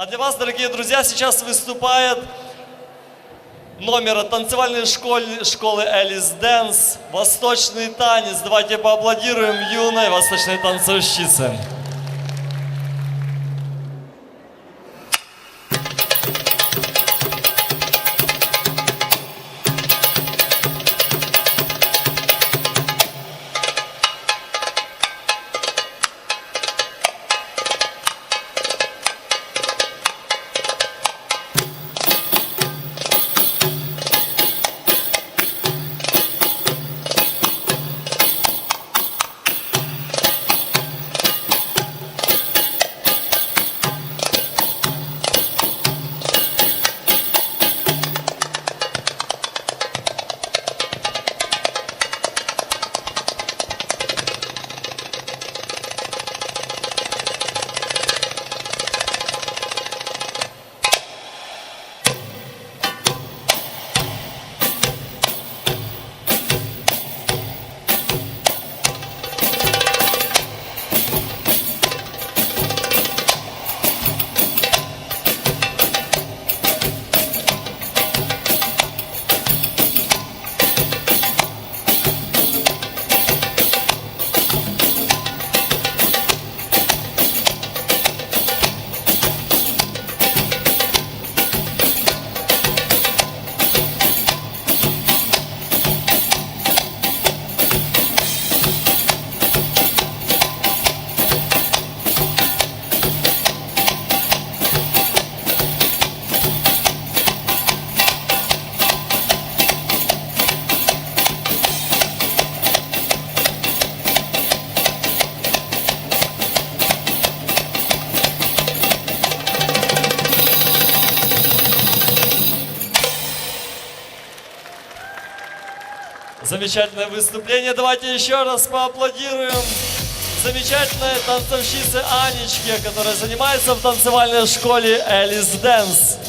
А для вас, дорогие друзья, сейчас выступает номер от танцевальной школы, школы Элис Дэнс «Восточный танец». Давайте поаплодируем юной восточной танцовщице. Замечательное выступление. Давайте еще раз поаплодируем замечательной танцовщице Анечке, которая занимается в танцевальной школе Элис Дэнс.